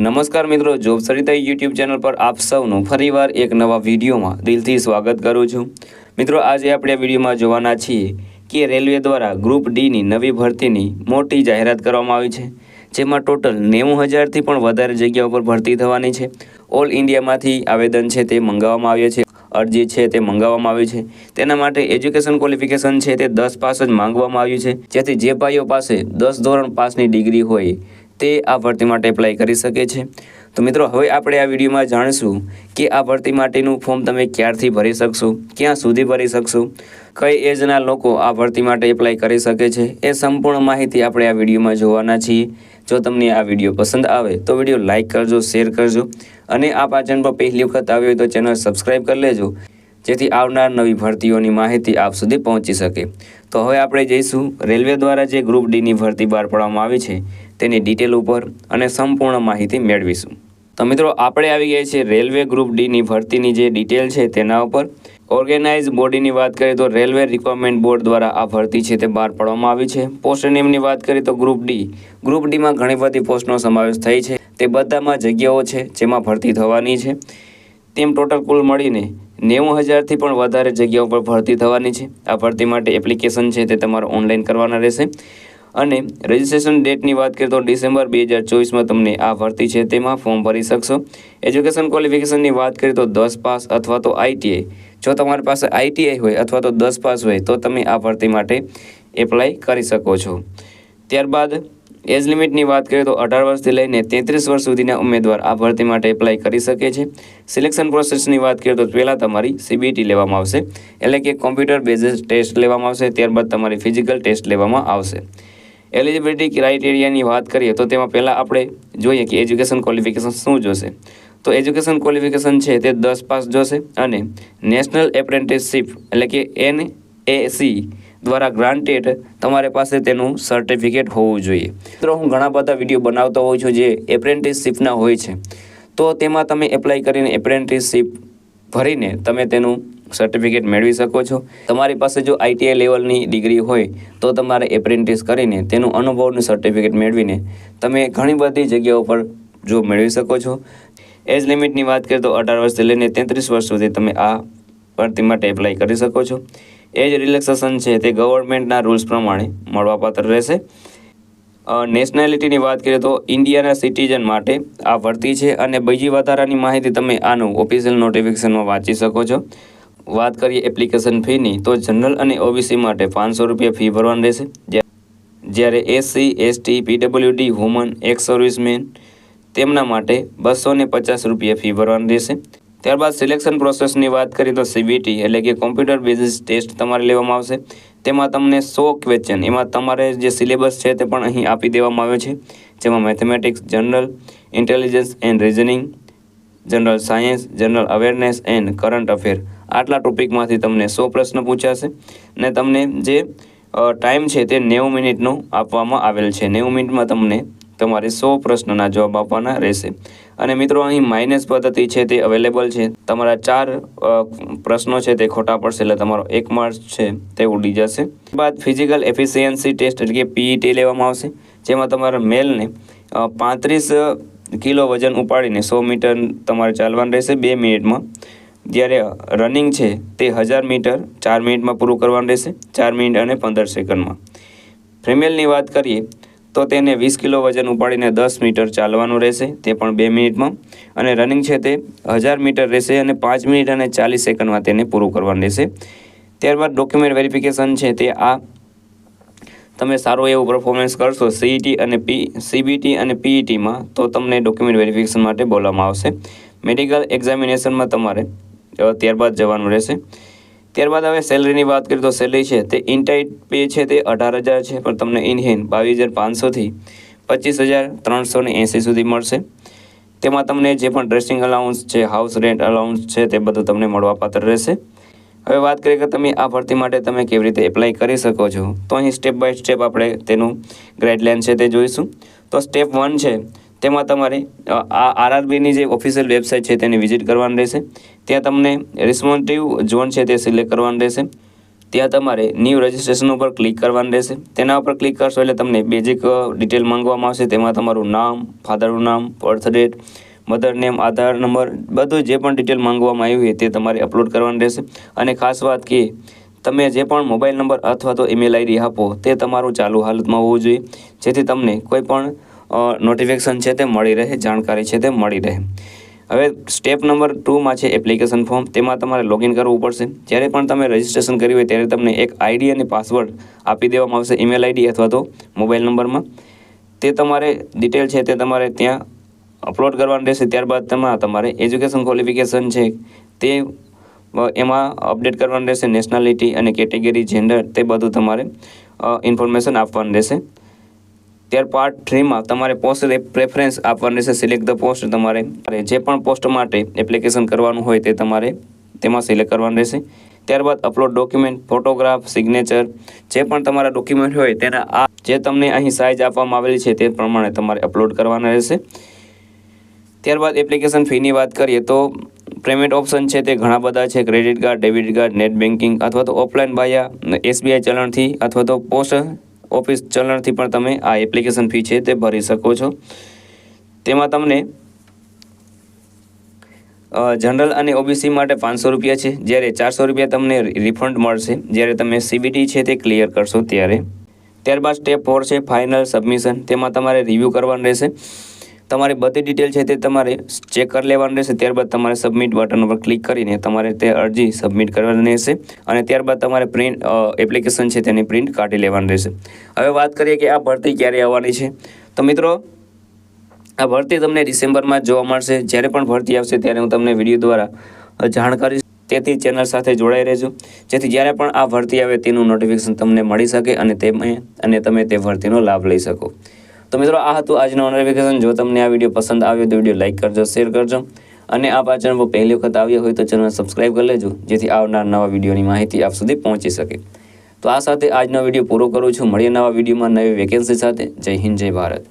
નમસ્કાર મિત્રો, job Sarita YouTube channel પર આપ સૌનું ફરીવાર એક નવા વિડીયોમાં દિલથી સ્વાગત કરું છું. મિત્રો, આજે આપણે આ વિડીયોમાં જોવાના છીએ કે રેલવે દ્વારા ગ્રુપ ડીની નવી ભરતીની મોટી જાહેરાત કરવામાં આવી છે, જેમાં ટોટલ નેવું હજારથી પણ વધારે જગ્યાઓ પર ભરતી થવાની છે. ઓલ ઇન્ડિયામાંથી આવેદન છે તે મંગાવવામાં આવ્યું છે, અરજી છે તે મંગાવવામાં આવી છે. તેના માટે એજ્યુકેશન ક્વોલિફિકેશન છે તે દસ પાસ જ માંગવામાં આવ્યું છે. જેથી જે ભાઈઓ પાસે દસ ધોરણ પાસની ડિગ્રી હોય તે આ ભરતી માટે એપ્લાય કરી શકે છે. તો મિત્રો, હવે આપણે આ વિડીયોમાં જાણીશું કે આ ભરતી માટેનું ફોર્મ તમે ક્યારથી ભરી શકશો, ક્યાં સુધી ભરી શકશો, કઈ એજના લોકો આ ભરતી માટે એપ્લાય કરી શકે છે, એ સંપૂર્ણ માહિતી આપણે આ વિડીયોમાં જોવાના છીએ. જો તમને આ વીડિયો પસંદ આવે તો વીડિયો લાઇક કરજો શેર કરજો, અને આ ચેનલ પર પહેલી વખત આવ્યો હોય તો ચેનલ સબસ્ક્રાઈબ કરી લેજો, જેથી આવનાર નવી ભરતીઓની માહિતી આપ સુધી પહોંચી શકે. તો હવે આપણે જઈશું રેલવે દ્વારા જે ગ્રુપ ડીની ભરતી બહાર પાડવામાં આવી છે તેની ડિટેલ ઉપર અને સંપૂર્ણ માહિતી મેળવીશું. તો મિત્રો, આપણે આવી ગયા છીએ રેલવે ગ્રુપ ડીની ભરતીની જે ડિટેલ છે તેના ઉપર. ઓર્ગેનાઇઝ બોડીની વાત કરીએ તો રેલવે રિક્વાયરમેન્ટ બોર્ડ દ્વારા આ ભરતી છે તે બહાર પાડવામાં આવી છે. પોસ્ટ નેમની વાત કરીએ તો ગ્રુપ ડી ગ્રુપ ડીમાં ઘણી બધી પોસ્ટનો સમાવેશ થઈ છે. તે બધામાં જગ્યાઓ છે જેમાં ભરતી થવાની છે. તેમ ટોટલ કુલ મળીને નેવું હજારથી પણ વધારે જગ્યાઓ પર ભરતી થવાની છે. આ ભરતી માટે એપ્લિકેશન છે તે તમારે ઓનલાઈન કરવાના રહેશે. અને રજિસ્ટ્રેશન ડેટની વાત કરીએ તો ડિસેમ્બર બે હજાર ચોવીસમાં તમને આ ભરતી છે, તેમાં ફોર્મ ભરી શકશો. એજ્યુકેશન ક્વોલિફિકેશનની વાત કરીએ તો દસ પાસ અથવા તો આઈટીઆઈ જો તમારી પાસે આઈટીઆઈ હોય અથવા તો દસ પાસ હોય, તો તમે આ ભરતી માટે એપ્લાય કરી શકો છો. ત્યારબાદ એજ લિમિટની વાત કરીએ તો અઢાર વર્ષથી લઈને તેત્રીસ વર્ષ સુધીના ઉમેદવાર આ ભરતી માટે એપ્લાય કરી શકે છે. સિલેક્શન પ્રોસેસની વાત કરીએ તો પહેલાં તમારી સીબીટી લેવામાં આવશે, એટલે કે કોમ્પ્યુટર બેઝિસ ટેસ્ટ લેવામાં આવશે, ત્યારબાદ તમારી ફિઝિકલ ટેસ્ટ લેવામાં આવશે. એલિજિબિલિટી ક્રાઇટેરિયાની વાત કરીએ તો તેમાં પહેલાં આપણે જોઈએ કે એજ્યુકેશન ક્વોલિફિકેશન શું જોશે. તો એજ્યુકેશન ક્વોલિફિકેશન છે તે દસ પાસ જોશે અને નેશનલ એપ્રેન્ટિસશીપ એટલે કે એન એસી દ્વારા ગ્રાન્ટેડ તમારી પાસે તેનું સર્ટિફિકેટ હોવું જોઈએ. મિત્રો, હું ઘણા બધા વીડિયો બનાવતો હોઉં છું જે એપ્રેન્ટિસશીપના હોય છે. તો તેમાં તમે એપ્લાય કરીને એપ્રેન્ટિસશીપ ભરીને તમે તેનું સર્ટિફિકેટ મેળવી શકો છો. તમારી પાસે જો આઈટીઆઈ લેવલની ડિગ્રી હોય, તો તમારે એપ્રેન્ટિસ કરીને તેનું અનુભવનું સર્ટિફિકેટ મેળવીને તમે ઘણી બધી જગ્યાઓ પર જો મેળવી શકો છો. એજ લિમિટની વાત કરીએ તો અઢાર વર્ષથી લઈને તેત્રીસ વર્ષ સુધી તમે આ ભરતી માટે એપ્લાય કરી શકો છો. એજ રિલેક્સેશન છે તે ગવર્મેન્ટના રૂલ્સ પ્રમાણે મળવાપાત્ર રહેશે. નેશનાલિટીની વાત કરીએ તો ઇન્ડિયાના સિટીઝન માટે આ ભરતી છે અને બીજી વધારાની માહિતી તમે આનું ઓફિશિયલ નોટિફિકેશનમાં વાંચી શકો છો. વાત કરીએ એપ્લિકેશન ફીની તો જનરલ અને ઓબીસી માટે પાંચસો રૂપિયા ફી ભરવાની રહેશે. જ્યારે SC ST PWD woman ex servicemen તેમના માટે બસો પચાસ રૂપિયા ફી ભરવાની રહેશે. ત્યારબાદ સિલેક્શન પ્રોસેસની વાત કરીએ તો સીબીટી એટલે કે કોમ્પ્યુટર બેઝિસ ટેસ્ટ તમારે લેવામાં આવશે. તેમાં તમને સો ક્વેશ્ચન એમાં તમારે જે સિલેબસ છે તે પણ અહીં આપી દેવામાં આવ્યો છે. જેમાં mathematics general intelligence and reasoning general science general awareness and current affair આટલા ટોપિકમાંથી તમને સો પ્રશ્ન પૂછાશે. અને તમને જે ટાઈમ છે તે નેવું મિનિટનો આપવામાં આવેલ છે. નેવું મિનિટમાં તમને તમારે સો પ્રશ્નના જવાબ આપવાના રહેશે. અને મિત્રો, અહીં માઇનસ પદ્ધતિ છે તે અવેલેબલ છે. તમારા ચાર પ્રશ્નો છે તે ખોટા પડશે એટલે તમારો એક માર્ક છે તે ઉડી જશે. બાદ ફિઝિકલ એફિશિયન્સી ટેસ્ટ એટલે કે પીઈટી લેવામાં આવશે. જેમાં તમારા મેલને પાંત્રીસ કિલો વજન ઉપાડીને સો મીટર તમારે ચાલવાનું રહેશે બે મિનિટમાં. જ્યારે રનિંગ છે, તે હજાર મીટર ચાર મિનિટમાં પૂરું કરવાનું રહેશે, ચાર મિનિટ અને પંદર સેકન્ડમાં. ફિમેલની વાત કરીએ, તો તેને વીસ કિલો વજન ઉપાડીને દસ મીટર ચાલવાનું રહેશે, તે પણ બે મિનિટમાં. અને રનિંગ છે તે હજાર મીટર રહેશે અને પાંચ મિનિટ અને ચાલીસ સેકન્ડમાં તેને પૂરું કરવાનું રહેશે. ત્યારબાદ ડોક્યુમેન્ટ વેરિફિકેશન છે તે આ તમે સારું એવું પરફોર્મન્સ કરશો સીઈટી અને પી સીબીટી અને પીઈટીમાં તો તમને ડોક્યુમેન્ટ વેરિફિકેશન માટે બોલવામાં આવશે. મેડિકલ એક્ઝામિનેશનમાં તમારે ત્યારબાદ જવાનું રહેશે. ત્યારબાદ હવે સેલરીની વાત કરીએ તો સેલરી છે તે ઇનટાઈટ પે છે તે અઢાર હજાર છે, પણ તમને ઇન હેન્ડ બાવીસ હજાર પાંચસોથી પચીસ હજાર ત્રણસો ને એંસી સુધી મળશે. તેમાં તમને જે પણ ડ્રેસિંગ અલાઉન્સ છે, હાઉસ રેન્ટ અલાઉન્સ છે, તે બધું તમને મળવાપાત્ર રહેશે. હવે વાત કરીએ કે તમે આ ભરતી માટે તમે કેવી રીતે એપ્લાય કરી શકો છો? તો અહીં સ્ટેપ બાય સ્ટેપ આપણે તેનું ગાઈડલાઇન છે તે જોઈશું. તો સ્ટેપ વન છે તેમાં તમારે આ આરઆરબીની જે ઓફિશિયલ વેબસાઇટ છે તેની વિઝિટ કરવાની રહેશે. ત્યાં તમને રિસ્પોન્સિવ ઝોન છે તે સિલેક્ટ કરવાનું રહેશે. ત્યાં તમારે ન્યૂ રજિસ્ટ્રેશન ઉપર ક્લિક કરવાનું રહેશે. તેના ઉપર ક્લિક કરશો એટલે તમને બેઝિક ડિટેલ માંગવામાં આવશે. તેમાં તમારું નામ ફાધરનું નામ birth date mother name Aadhaar number, બધું જે પણ ડિટેલ માંગવામાં આવ્યું હોય તે તમારે અપલોડ કરવાનું રહેશે. અને ખાસ વાત કે, તમે જે પણ મોબાઈલ નંબર અથવા તો ઈમેલ આઈડી આપો તે તમારું ચાલુ હાલતમાં હોવું જોઈએ. જેથી તમને કોઈ પણ નોટિફિકેશન છે તે મળી રહે, જાણકારી છે તે મળી રહે. હવે સ્ટેપ નંબર ટુમાં છે એપ્લિકેશન ફોર્મ તેમાં તમારે લોગિન કરવું પડશે. જ્યારે પણ તમે રજિસ્ટ્રેશન કર્યું હોય ત્યારે તમને એક આઈડી અને પાસવર્ડ આપી દેવામાં આવશે ઈમેલ આઈડી અથવા તો મોબાઈલ નંબરમાં. તે તમારે ડિટેલ છે તે તમારે ત્યાં અપલોડ કરવાનું રહેશે. ત્યારબાદ તેમાં તમારે એજ્યુકેશન ક્વોલિફિકેશન છે તે એમાં અપડેટ કરવાનું રહેશે. નેશનાલિટી અને કેટેગરી જેન્ડર તે બધું તમારે ઇન્ફોર્મેશન આપવાનું રહેશે. ત્યાર પાર્ટ થ્રીમાં તમારે પોસ્ટ પ્રેફરન્સ આપવાનું રહેશે સિલેક્ટ ધ પોસ્ટ તમારે. જે પણ પોસ્ટ માટે એપ્લિકેશન કરવાનું હોય તે તમારે તેમાં સિલેક્ટ કરવાનું રહેશે. ત્યારબાદ અપલોડ ડોક્યુમેન્ટ ફોટોગ્રાફ સિગ્નેચર જે પણ તમારા ડોક્યુમેન્ટ હોય તેના આ જે તમને અહીં સાઇઝ આપવામાં આવેલી છે તે પ્રમાણે તમારે અપલોડ કરવાના રહેશે. ત્યારબાદ એપ્લિકેશન ફીની વાત કરીએ તો પેમેન્ટ ઓપ્શન છે તે ઘણા બધા છે. Credit card debit card net banking અથવા તો ઓફલાઈન બાયા એસબીઆઈ ચલણથી અથવા તો પોસ્ટ ઓફિસ ચલણથી પણ તમે આ એપ્લિકેશન ફી છે તે ભરી શકો છો. તેમાં તમને જનરલ અને ઓબીસી માટે પાંચસો રૂપિયા છે. જ્યારે ચારસો રૂપિયા તમને રિફંડ મળશે. જ્યારે તમે સીબીટી છે તે ક્લિયર કરશો ત્યારે. ત્યારબાદ સ્ટેપ ફોર છે, ફાઇનલ સબમિશન. તેમાં તમારે રિવ્યૂ કરવાનું રહેશે. તમારી બધી ડિટેલ છે તે તમારે ચેક કરી લેવાનું રહેશે. ત્યારબાદ તમારે સબમિટ બટન ઉપર ક્લિક કરીને તમારે તે અરજી સબમિટ કરવાની રહેશે અને ત્યારબાદ તમારે પ્રિન્ટ એપ્લિકેશન છે તેની પ્રિન્ટ કાઢી લેવાની રહેશે. હવે વાત કરીએ કે આ ભરતી ક્યારે આવવાની છે? તો મિત્રો, આ ભરતી તમને ડિસેમ્બરમાં જોવા મળશે. જ્યારે પણ ભરતી આવશે ત્યારે હું તમને વીડિયો દ્વારા જાણ કરીશ. તેથી ચેનલ સાથે જોડાઈ રહેજો. જેથી જ્યારે પણ આ ભરતી આવે તેનું નોટિફિકેશન તમને મળી શકે અને તમે અને તમે તે ભરતીનો લાભ લઈ શકો. તો મિત્રો, આ હતું આજનું નોટિફિકેશન જો તમને આ વીડિયો પસંદ આવ્યો તો વીડિયો લાઇક કરજો શેર કરજો. અને આ ચેનલ પહેલી વખત આવ્યા હોય તો ચેનલ સબસ્ક્રાઈબ કરી લેજો, જેથી આવનાર નવા વિડીયોની માહિતી આપ સુધી પહોંચી શકે. તો આ સાથે આજનો વીડિયો પૂરો કરું છું. મળીએ નવા વિડીયોમાં નવી વેકેન્સી સાથે. જય હિન્દ, જય ભારત.